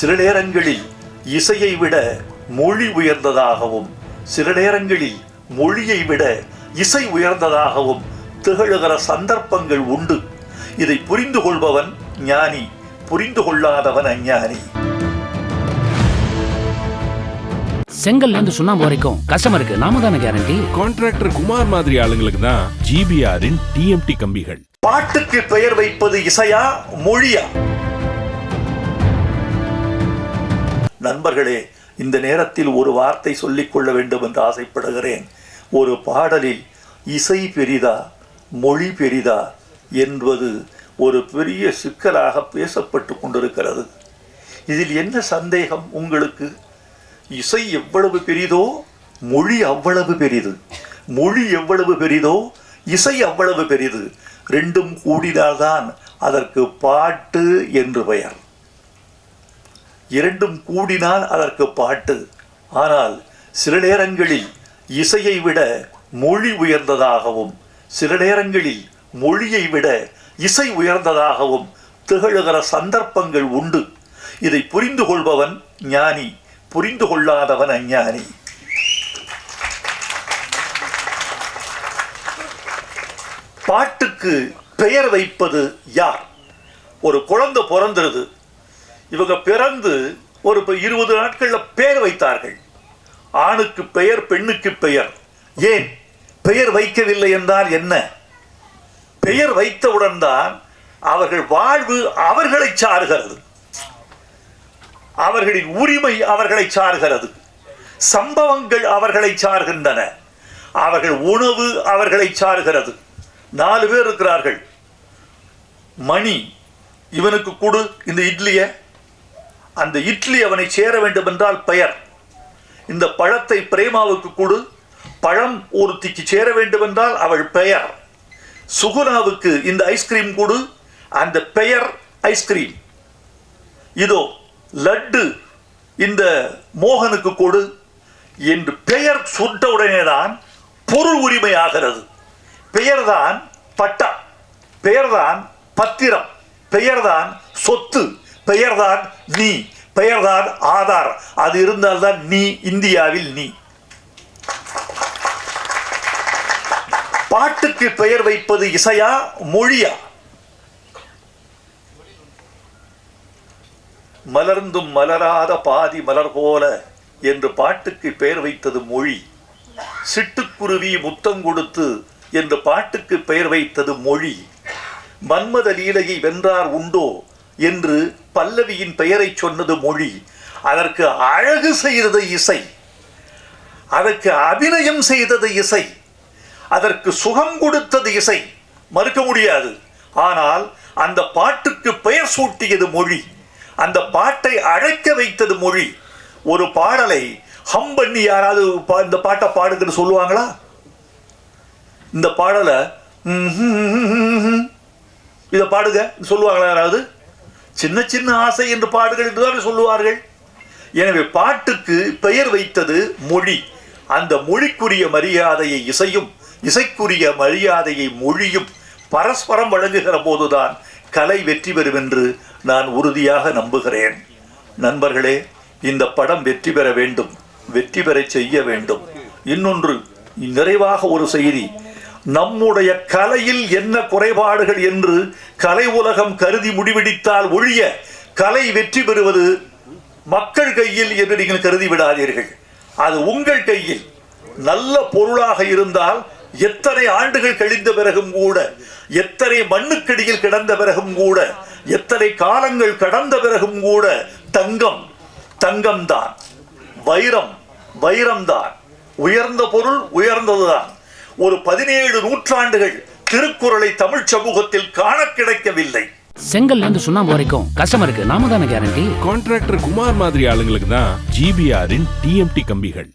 சில நேரங்களில் இசையை விட மொழி உயர்ந்ததாகவும் சில நேரங்களில் மொழியை விட இசை உயர்ந்ததாகவும் திகழுகிற சந்தர்ப்பங்கள் உண்டு. இதை புரிந்து கொள்பவன் ஞானி புரிந்து கொள்ளாதவன் அஞ்ஞானி. செங்கல்ல இருந்து சுண்ணாம்பு வரைக்கும் கஸ்டமருக்கு நாம தானே கேரண்டி கான்ட்ராக்டர் குமார் மாதிரி ஆளுங்களுக்கு தான் ஜிபிஆரின் டிஎம்டி கம்பிகள். பாட்டுக்கு பெயர் வைப்பது இசையா மொழியா? நண்பர்களே இந்த நேரத்தில் ஒரு வார்த்தை சொல்லிக்கொள்ள வேண்டும் என்று ஆசைப்படுகிறேன். ஒரு பாடலில் இசை பெரிதா மொழி பெரிதா என்பது ஒரு பெரிய சிக்கலாக பேசப்பட்டு கொண்டிருக்கிறது. இதில் என்ன சந்தேகம் உங்களுக்கு? இசை எவ்வளவு பெரிதோ மொழி அவ்வளவு பெரிது. மொழி எவ்வளவு பெரிதோ இசை அவ்வளவு பெரிது. ரெண்டும் கூடினால்தான் அதற்கு பாட்டு என்று பெயர். இரண்டும் கூடினால் அதற்கு பாட்டு. ஆனால் சில நேரங்களில் இசையை விட மொழி உயர்ந்ததாகவும் சில நேரங்களில் மொழியை விட இசை உயர்ந்ததாகவும் திகழுகிற சந்தர்ப்பங்கள் உண்டு. இதை புரிந்து கொள்பவன் ஞானி புரிந்து கொள்ளாதவன் அஞ்ஞானி. பாட்டுக்கு பெயர் வைப்பது யார்? ஒரு குழந்தை பிறந்துருது. இவங்க பிறந்து ஒரு இருபது நாட்களில் பெயர் வைத்தார்கள். ஆணுக்கு பெயர் பெண்ணுக்கு பெயர். ஏன்? பெயர் வைக்கவில்லை என்றால் என்ன? பெயர் வைத்தவுடன் தான் அவர்கள் வாழ்வு அவர்களை சாருகிறது. அவர்களின் உரிமை அவர்களை சார்கிறது. சம்பவங்கள் அவர்களை சார்கின்றன. அவர்கள் உணவு அவர்களை சார்கிறது. நாலு பேர் இருக்கிறார்கள். மணி இவனுக்கு கொடு இந்த இட்லியை. அந்த இட்லி அவனை சேர வேண்டும் என்றால் பெயர். இந்த பழத்தை பிரேமாவுக்கு கொடு. பழம் ஒருத்திக்கு சேர வேண்டும் என்றால் அவள் பெயர். சுகுணாவுக்கு இந்த ஐஸ்கிரீம் கொடு. அந்த பெயர் ஐஸ்கிரீம் இதோ லட்டு இந்த மோகனுக்கு கொடு. என்று பெயர் சுட்ட உடனேதான் பொருள் உரிமை ஆகிறது. பெயர்தான் பட்டா. பெயர்தான் பத்திரம். பெயர்தான் சொத்து. பெயர்தான் நீ. பெயர்தான் ஆதார். அது இருந்தால்தான் நீ இந்தியாவில் நீ. பாட்டுக்கு பெயர் வைப்பது இசையா மொழியா? மலர்ந்தும் மலராத பாதி மலர் போல என்று பாட்டுக்கு பெயர் வைத்தது மொழி. சிட்டுக்குருவி முத்தம் கொடுத்து என்று பாட்டுக்கு பெயர் வைத்தது மொழி. மன்மத லீலையை வென்றார் உண்டோ என்று பல்லவியின் பெயரை சொன்னது மொழி அதற்கு அழகு செய்தது இசை அதற்கு அபிநயம் செய்தது இசை அதற்கு சுகம் கொடுத்தது இசை. மறுக்க முடியாது. ஆனால் அந்த பாட்டுக்கு பெயர் சூட்டியது மொழி அந்த பாட்டை அழைக்க வைத்தது மொழி. ஒரு பாடலை ஹம் பண்ணி யாராவது பா- இந்த பாட்டை பாடுங்கன்னு சொல்லுவாங்களா? இந்த பாடலை இதை பாடுங்க சொல்லுவாங்களா யாராவது? சின்ன சின்ன ஆசை என்று பாடுகள் என்றுதான் சொல்லுவார்கள். எனவே பாட்டுக்கு பெயர் வைத்தது மொழி. அந்த மொழிக்குரிய மரியாதையை இசையும் இசைக்குரிய மரியாதையை மொழியும் பரஸ்பரம் வழங்குகிற போதுதான் கலை வெற்றி பெறும் என்று நான் உறுதியாக நம்புகிறேன். நண்பர்களே இந்த படம் வெற்றி பெற வேண்டும் வெற்றி பெறச் செய்ய வேண்டும். இன்னொன்று நிறைவாக ஒரு செய்தி நம்முடைய கலையில் என்ன குறைபாடுகள் என்று கலை உலகம் கருதி முடிவெடுத்தால் ஒழிய கலை வெற்றி பெறுவது மக்கள் கையில் என்று நீங்கள் கருதி விடாதீர்கள். அது உங்கள் கையில் நல்ல பொருளாக இருந்தால் எத்தனை ஆண்டுகள் கழிந்த பிறகும் கூட எத்தனை மண்ணுக்கடியில் கிடந்த பிறகும் கூட எத்தனை காலங்கள் கடந்த பிறகும் கூட தங்கம் தங்கம்தான். வைரம் வைரம்தான். உயர்ந்த பொருள் உயர்ந்ததுதான். ஒரு பதினேழு நூற்றாண்டுகள் திருக்குறளை தமிழ் சமூகத்தில் காண கிடைக்கவில்லை. செங்கல்ல இருந்து சுண்ணாம்பு வரைக்கும் கஸ்டமருக்கு நாம தானே கேரண்டி கான்ட்ராக்டர் குமார் மாதிரி ஆளுங்களுக்கு தான் ஜிபிஆரின் டிஎம்டி கம்பிகள்.